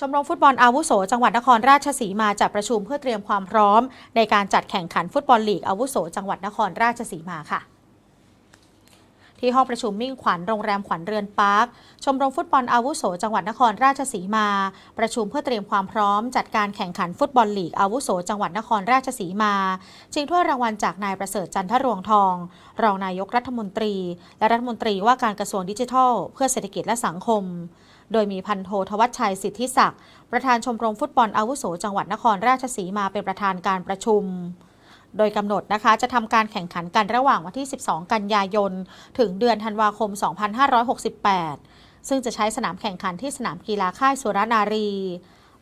ชมรมฟุตบอลอาวุโส จังหวัดนครราชสีมาจัดประชุมเพื่อเตรียมความพร้อม ในการจัดแข่งขันฟุตบอลลีกอาวุโส จังหวัดนครราชสีมาค่ะ ที่ห้องประชุมมิ่งขวัญโรงแรมขวัญเรือนปาร์คชมรมฟุตบอลอาวุโส จังหวัดนครราชสีมา ประชุมเพื่อเตรียมความพร้อม จัดการแข่งขันฟุตบอลลีกอาวุโส จังหวัดนครราชสีมาชิงถ้วยรางวัลจากนายประเสริฐจันทรวงทอง รองนายกรัฐมนตรี และรัฐมนตรีว่าการกระทรวงดิจิทัล เพื่อเศรษฐกิจและสังคม โดยมีพันโททวัชชัยสิทธิศักดิ์ประธานชมรมฟุตบอลอาวุโสจังหวัดนครราชสีมาเป็นประธานการประชุมโดยกำหนดนะคะจะทำการแข่งขันกันระหว่างวันที่ 12 กันยายน ถึงเดือนธันวาคม 2568 ซึ่งจะใช้สนามแข่งขันที่สนามกีฬาค่ายสุรนารี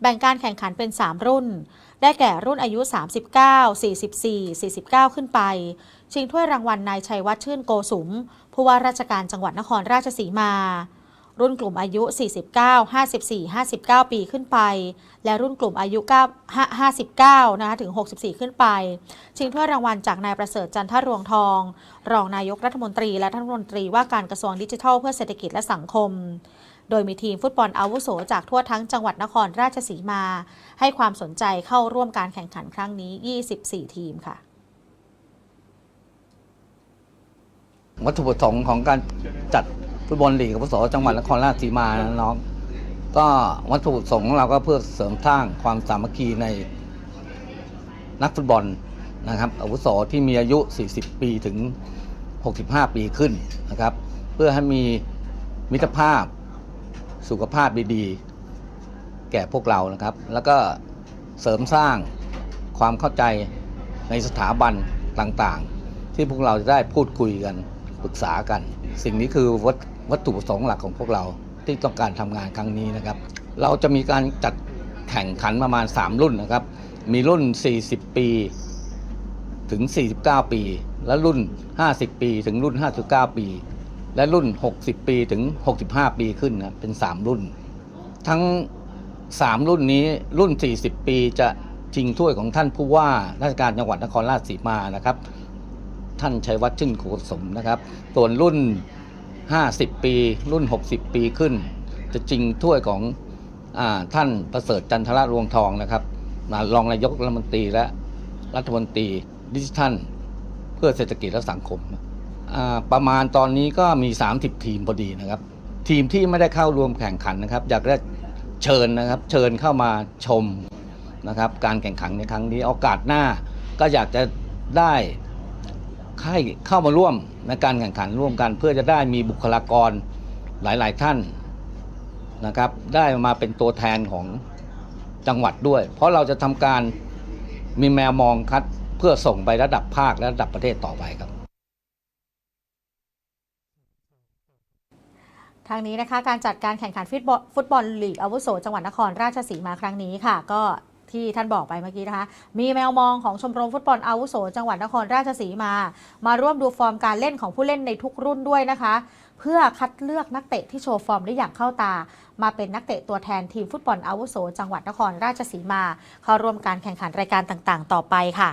แบ่งการแข่งขันเป็น 3 รุ่น ได้แก่รุ่นอายุ 39 44 49 ขึ้นไป ชิงถ้วยรางวัลนายชัยวัฒน์ชื่นโกสุม ผู้ว่าราชการจังหวัดนครราชสีมา รุ่นกลุ่มอายุ 49 54 59 ปีขึ้นไป และรุ่นกลุ่มอายุ 9 59 นะคะถึง 64 ขึ้นไป ชิงถ้วยรางวัลจากนายประเสริฐจันทรวงทอง รองนายกรัฐมนตรีและรัฐมนตรีว่าการกระทรวงดิจิทัลเพื่อเศรษฐกิจและสังคม โดยมีทีมฟุตบอลอาวุโสจากทั่วทั้งจังหวัดนครราชสีมา ให้ความสนใจเข้าร่วมการแข่งขันครั้งนี้ 24 ทีมค่ะวัตถุประสงค์ของการจัด ฟุตบอลลีกอาวุโสจังหวัดนครราชสีมานะน้อง ก็วัตถุประสงค์ของเราก็เพื่อเสริมสร้างความสามัคคีในนักฟุตบอลนะครับอาวุโสที่มีอายุ 40 ปีถึง 65 ปีขึ้นนะครับ เพื่อให้มีมิตรภาพสุขภาพดีๆ แก่พวกเรานะครับ แล้วก็เสริมสร้างความเข้าใจในสถาบันต่างๆ ที่พวกเราจะได้พูดคุยกันปรึกษากัน สิ่งนี้คือวัต วัตถุประสงค์หลักของพวกเราที่ต้องการทำงานครั้งนี้นะครับ เราจะมีการจัดแข่งขันประมาณ 3 รุ่นนะครับ มีรุ่น 40 ปีถึง 49 ปี และรุ่น 50 ปีถึงรุ่น 59 ปี และรุ่น 60 ปีถึง 65 ปีขึ้นนะเป็น 3 รุ่น ทั้ง 3 รุ่นนี้รุ่น 40 ปีจะชิงถ้วยของท่านผู้ว่าราชการจังหวัดนครราชสีมานะครับ ท่านชัยวัฒน์ชื่นโกสมนะครับ ส่วนรุ่น 50 ปี รุ่น 60 ปีขึ้น จะชิงถ้วยของอท่านประเสริฐจันทรรวงทองนะครับรองนายกรัฐมนตรีและรัฐมนตรีดิจิทัล เพื่อเศรษฐกิจและสังคม ประมาณตอนนี้ก็มี 30 ทีมพอดีนะครับ ทีมที่ไม่ได้เข้าร่วมแข่งขันนะครับ อยากได้เชิญนะครับ เชิญเข้ามาชมนะครับ การแข่งขันในครั้งนี้โอกาสหน้า ก็อยากจะได้ให้เข้ามาร่วม ในการแข่งขันร่วมกัน เพื่อจะได้มีบุคลากรหลาย ๆ ท่านนะครับ ได้มาเป็นตัวแทนของจังหวัดด้วย เพราะเราจะทำการมีแมวมองคัดเพื่อส่งไประดับภาคและระดับประเทศต่อไปครับทางนี้นะคะการจัดการแข่งขันฟุตบอลฟุตบอลลีกอาวุโสจังหวัดนครราชสีมาครั้งนี้ค่ะ ก็ ที่ท่านบอกไปเมื่อกี้นะคะ มีแมวมองของชมรมฟุตบอลอาวุโส จังหวัดนครราชสีมา มาร่วมดูฟอร์มการเล่นของผู้เล่นในทุกรุ่นด้วยนะคะ เพื่อคัดเลือกนักเตะที่โชว์ฟอร์มได้อย่างเข้าตา มาเป็นนักเตะตัวแทนทีมฟุตบอลอาวุโส จังหวัดนครราชสีมา เข้าร่วมการแข่งขันรายการต่างๆ ต่อไปค่ะ